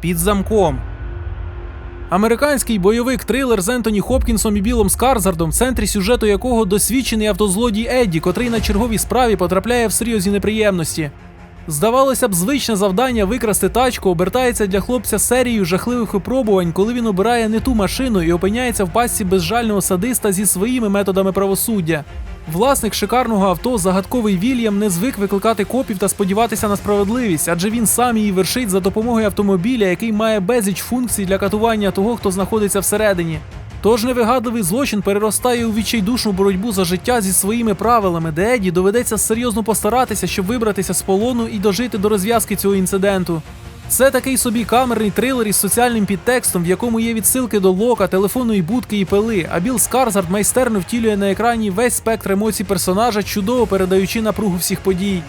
під замком. Американський бойовик трилер з Ентоні Хопкінсом і Білом Скарзардом, в центрі сюжету якого досвідчений автозлодій Едді, котрий на черговій справі потрапляє в серйозні неприємності. Здавалося б, звичне завдання викрасти тачку обертається для хлопця серією жахливих випробувань, коли він обирає не ту машину і опиняється в пастці безжального садиста зі своїми методами правосуддя. Власник шикарного авто, загадковий Вільям, не звик викликати копів та сподіватися на справедливість, адже він сам її вершить за допомогою автомобіля, який має безліч функцій для катування того, хто знаходиться всередині. Тож невигадливий злочин переростає у відчайдушну боротьбу за життя зі своїми правилами, де Еді доведеться серйозно постаратися, щоб вибратися з полону і дожити до розв'язки цього інциденту. Це такий собі камерний трилер із соціальним підтекстом, в якому є відсилки до лока, телефонної будки і пили. А Біл Скарзард майстерно втілює на екрані весь спектр емоцій персонажа, чудово передаючи напругу всіх подій.